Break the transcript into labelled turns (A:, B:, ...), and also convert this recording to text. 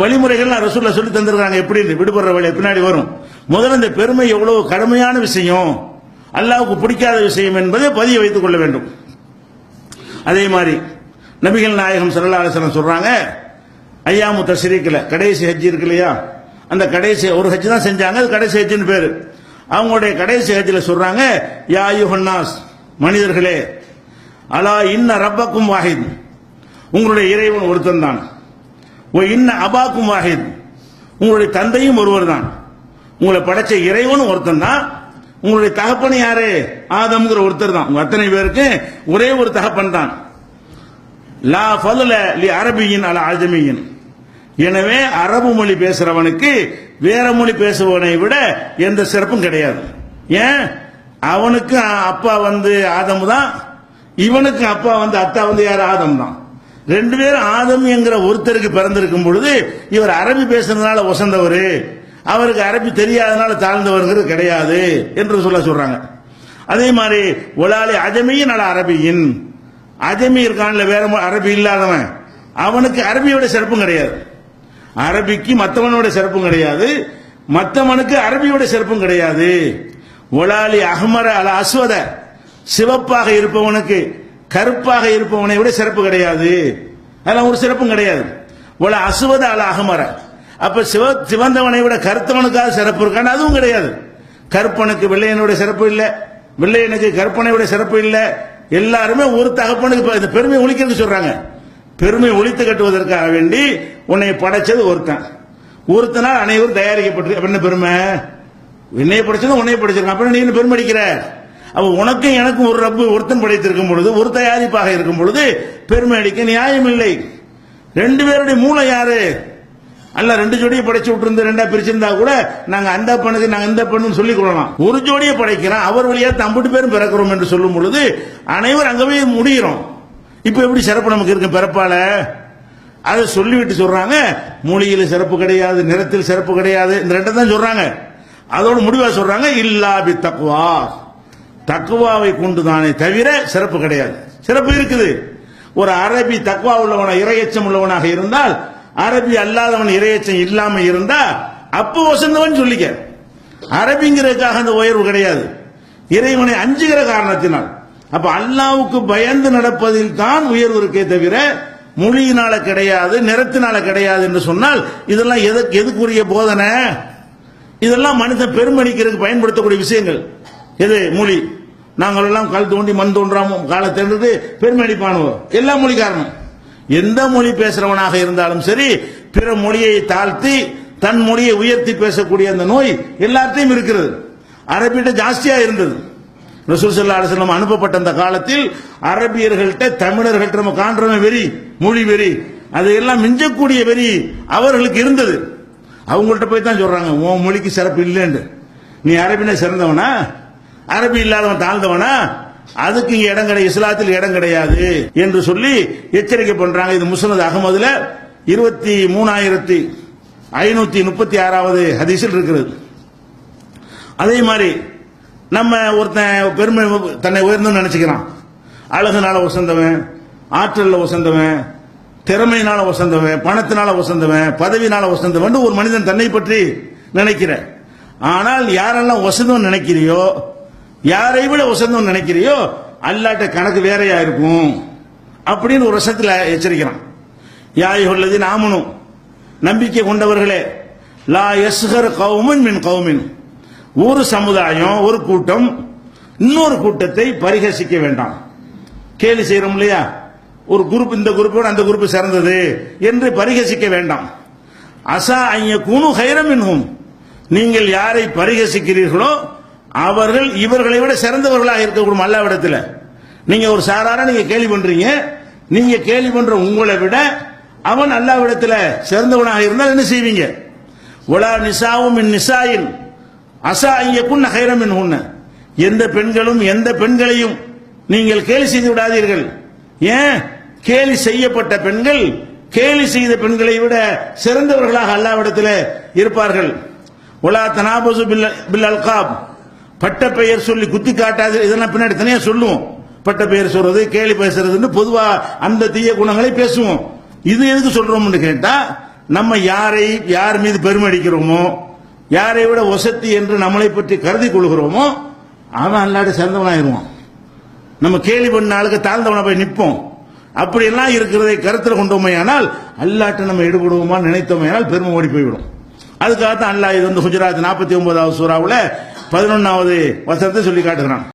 A: வழிமுறைகள் ரசூல்ல சொல்லி தந்திருக்காங்க எப்படி? விடுபடுற வழி பின்னாடி வரும். முதல்ல இந்த பெருமை எவ்வளவு கடுமையான விஷயம். அல்லாவுக்கு பிடிக்காத விஷயம் என்பதை பதிய வைத்துக் கொள்ள வேண்டும். அதே மாதிரி நபிகள் நாயகம் ஸல்லல்லாஹு அலைஹி சொல்றாங்க ஐயாமு தஸ்ரீக்கில் கடைசி ஹஜ் இருக்கு இல்லையா? அந்த கடைசி ஒரு ஹஜ் தான் செஞ்சாங்க அது கடைசி ஹஜ்னு பேரு. அவங்களுடைய கடைசி ஹஜ்ல சொல்றாங்க யா யுஹன்னாஸ் மனிதர்களே அலா இன்ன ரப்பக்கும் வாஹித். உங்களுடைய இறைவன் ஒருத்தன் தான். ஓ இன்ன அபாக்கும் வாஹித் உங்களுடைய தந்தையும் ஒருவர் தான் உங்களை படைச்ச இறைவனும் ஒருத்தன் தான் உங்களுடைய தகப்பன் யாரு? ஆதம்ங்கிற ஒருத்தர் தான் உங்க அத்தனை பேருக்கு ஒரே ஒரு தகப்பன் தான் லா ஃபதுல லி அரபியின் அல ஆஜமியின் எனவே அரபு மொழி பேசுறவனுக்கு வேற மொழி பேசுபவனை விட எந்த சிறப்பும் கிடையாது. ஏன்? அவனுக்கு அப்பா வந்து ஆதம் தான். இவனுக்கு அப்பா வந்து அத்தா வந்து யார்? ஆதம் தான். ரெண்டு பேரும் ஆதம் என்கிற ஒருத்தருக்கு பிறந்திருக்கும் பொழுது இவர் அரபி பேசுறதுனால ஒசந்தவர். அவருக்கு அரபி தெரியாதனால தாழ்ந்தவர்கள் கிடையாது என்று சொல்ல சொல்றாங்க. அதே மாதிரி ஒலாலி அஜமியின் அல அரபியின். அஜமி இருக்கான்ல வேற அரபி இல்லாதவன். அவனுக்கு அரபியோட சிறப்பும் கிடையாது. அரபிக்கு மற்றவனோட சிறப்பும் கிடையாது. மற்றவனுக்கு அரபியோட சிறப்பும் கிடையாது. ஒலாலி அஹ்மர அல அஸ்வத சிவப்பாக இருப்பவனுக்கு கருப்பாக இருப்பவனை விட சிறப்பு கிடையாது. அதெல்லாம் ஒரு சிறப்பும் கிடையாது. இவ்வளவு அசுவத அல அகமர அப்ப சிவ சிவந்தவனை விட கருத்தவனுக்காக சிறப்பு இருக்கான்னு அதுவும் கிடையாது. கருப்பனுக்கு வெள்ளையனுடைய சிறப்பு இல்லை. வெள்ளையனுக்கு கருப்பனை விட சிறப்பு இல்லை. எல்லாருமே ஒரு தகப்பனுக்கு இந்த பெருமை ஒழிக்கிறது சொல்றாங்க. பெருமை ஒழித்து கட்டுவதற்காக வேண்டி உன்னை படைச்சது ஒருத்தன். ஒருத்தனால் அனைவரும் தயாரிக்கப்பட்டிருக்கு. என்ன பெருமை? என்னைய படைச்சதும் உன்னைய படைச்சிருக்கான். அப்புறம் நீ என்ன பெருமை அடிக்கிற? அப்ப உனக்கும் எனக்கும் ஒரு ரப்பு ஒருத்தன் படைத்திருக்கும் பொழுது ஒரு தயாரிப்பாக இருக்கும் பொழுது பெருமை அடிக்க நியாயம் இல்லை ரெண்டு பேருடைய மூளை யாரு? அல்ல ரெண்டு ஜோடியை படைச்சு விட்டுருந்து ரெண்டா பிரிச்சிருந்தா கூட நாங்க அந்த பண்ணுது நாங்க இந்த பண்ணுன்னு சொல்லிக் கொள்ளலாம். ஒரு ஜோடியை படைக்கிறோம் அவர் வழியா தம்பிட்டு பேரும் பிறக்கிறோம் என்று சொல்லும் பொழுது அனைவரும் அங்கவே முடிகிறோம். இப்ப எப்படி சிறப்பு நமக்கு இருக்கு பிறப்பால? அதை சொல்லிவிட்டு சொல்றாங்க மொழியில சிறப்பு கிடையாது நிறத்தில் சிறப்பு கிடையாது இந்த ரெண்டை தான் சொல்றாங்க. அதோட முடிவா சொல்றாங்க இல்லா பி தக்குவா தக்குவாவை கொண்டு தானே தவிர சிறப்பு கிடையாது. சிறப்பு இருக்குது. ஒரு அரபி தக்குவா உள்ளவன இரையச்சம் உள்ளவனாக இருந்தால் அரபி அல்லாதவன் இரையச்சம் இல்லாம இருந்தா அப்போ வசந்தவன் சொல்லிக்க. அரபிங்கிறதுக்காக அந்த உயர்வு கிடையாது. இறைவனை அஞ்சுகிற காரணத்தினால். அப்ப அல்லாவுக்கு பயந்து நடப்பதில் தான் உயர்வு இருக்கே தவிர மொழியினால கிடையாது நிறத்தினால கிடையாது என்று சொன்னால் இதெல்லாம் எதுக்கு எதுக்குரிய போதனை? இதெல்லாம் மனித பெருமணிக்கிறதுக்கு பயன்படுத்தக்கூடிய விஷயங்கள். எது? மொழி. நாங்கள் எல்லாம் கல் தோண்டி மண் தோன்றாம காலத்திலிருந்து பெருமடிப்பானுவோம் எல்லா மொழிக்காரனும். எந்த மொழி பேசுறவனாக இருந்தாலும் சரி பிற மொழியை தாழ்த்தி தன் மொழியை உயர்த்தி பேசக்கூடிய அந்த நோய் எல்லாத்தையும் இருக்கிறது. அரபிட்ட ஜாஸ்தியா இருந்தது. ரசூல் ஸல்லல்லாஹு அலைஹி அனுப்பப்பட்ட அந்த காலத்தில் அரபியர்கள்ட்ட தமிழர்கள்ட்ட நம்ம காண்றவன் வெறி மொழி வெறி அதையெல்லாம் மிஞ்சக்கூடிய வெறி அவர்களுக்கு இருந்தது. அவங்கள்ட்ட போய் தான் சொல்றாங்க உன் மொழிக்கு சிறப்பு இல்லைன்னு. நீ அரபின சிறந்தவனா? அரபி இல்லாதவன் தாழ்ந்தவனா? அதுக்கு இங்க இடம் கிடையாது இஸ்லாத்தில் இடம் கிடையாது என்று சொல்லி எச்சரிக்கை பண்றாங்க. இது முசனது அகமதுல இருபத்தி மூணாயிரத்தி ஐநூத்தி முப்பத்தி ஆறாவது ஹதீஸில் இருக்கிறது. அதே மாதிரி நம்ம ஒருத்தன் பெருமை தன்னை உயர்ந்து நினைச்சுக்கிறான். அழகுனால உசந்தவன் ஆற்றல்ல உசந்தவன் திறமையினால உசந்தவன் பணத்தினால உசந்தவன் பதவினால உசந்தவன் ஒரு மனிதன் தன்னை பற்றி நினைக்கிற ஆனால் யாரெல்லாம் உசந்தவன் நினைக்கிறியோ யாரை விட உசந்தம் நினைக்கிறியோ அல்லாட்ட கணக்கு வேறையா இருக்கும். அப்படின்னு ஒரு வருஷத்துல எச்சரிக்கிறான். யாய் உள்ளது நாமனும் நம்பிக்கை கொண்டவர்களே லா எஸ்ஹர் கவுமின் மின் கவுமின் ஒரு சமுதாயம் ஒரு கூட்டம் இன்னொரு கூட்டத்தை பரிகசிக்க வேண்டாம். கேலி செய்யறோம் இல்லையா? ஒரு குரூப் இந்த குரூப்போட அந்த குரூப் சிறந்தது என்று பரிகசிக்க வேண்டாம். அசா ஐய குணு ஹைரமின்ஹும். நீங்கள் யாரை பரிகசிக்கிறீர்களோ அவர்கள் இவர்களை விட சிறந்தவர்களாக இருக்கக்கூடும் அல்லாவிடத்தில். நீங்க ஒரு சாரார நீங்க கேலி பண்றீங்க. நீங்க கேலி பண்ற உங்களை விட அவன் அல்லாவிடத்தில் சிறந்தவனாக இருந்தால் என்ன செய்வீங்க? உலா நிசாவும் இன் நிசாயின் அசா ஐயக்குன்ன ஹைரமின் உன்ன. எந்த பெண்களும் எந்த பெண்களையும் நீங்கள் கேலி செய்து விடாதீர்கள். ஏன்? கேலி செய்யப்பட்ட பெண்கள் கேலி செய்த பெண்களை விட சிறந்தவர்களாக அல்லாவிடத்தில் இருப்பார்கள். உலா தனாபசு பில் பில் அல்காப் பட்ட பெயர் சொல்லி குத்தி காட்டாது இதெல்லாம் பின்னாடி தனியா சொல்லுவோம். பட்ட பெயர் சொல்றது கேலி பேசுறதுன்னு பொதுவா அந்த தீய குணங்களை பேசுவோம். இது எதுக்கு சொல்றோம்னு கேட்டா நம்ம யாரை யார் மீது பெருமை அடிக்கிறோமோ யாரை விட ஒசத்தி என்று நம்மளை பற்றி கருதி கொள்கிறோமோ அவன் அல்லாட சிறந்தவனாயிருவான் நம்ம கேலி பண்ண ஆளுக்கு தாழ்ந்தவனை போய் நிற்போம் அப்படியெல்லாம் இருக்கிறதை கருத்தில் கொண்டோமையானால் அல்லாட்ட நம்ம ஈடுபடுவோமா நினைத்தோமையானால் பெருமை ஓடி போய்விடும். அதுக்காக தான் அல்லாஹ் இது வந்து குஜராத் நாற்பத்தி ஒன்பதாவது சூறாவில் பதினொன்னாவது வசனத்தை சொல்லி காட்டுகிறான்.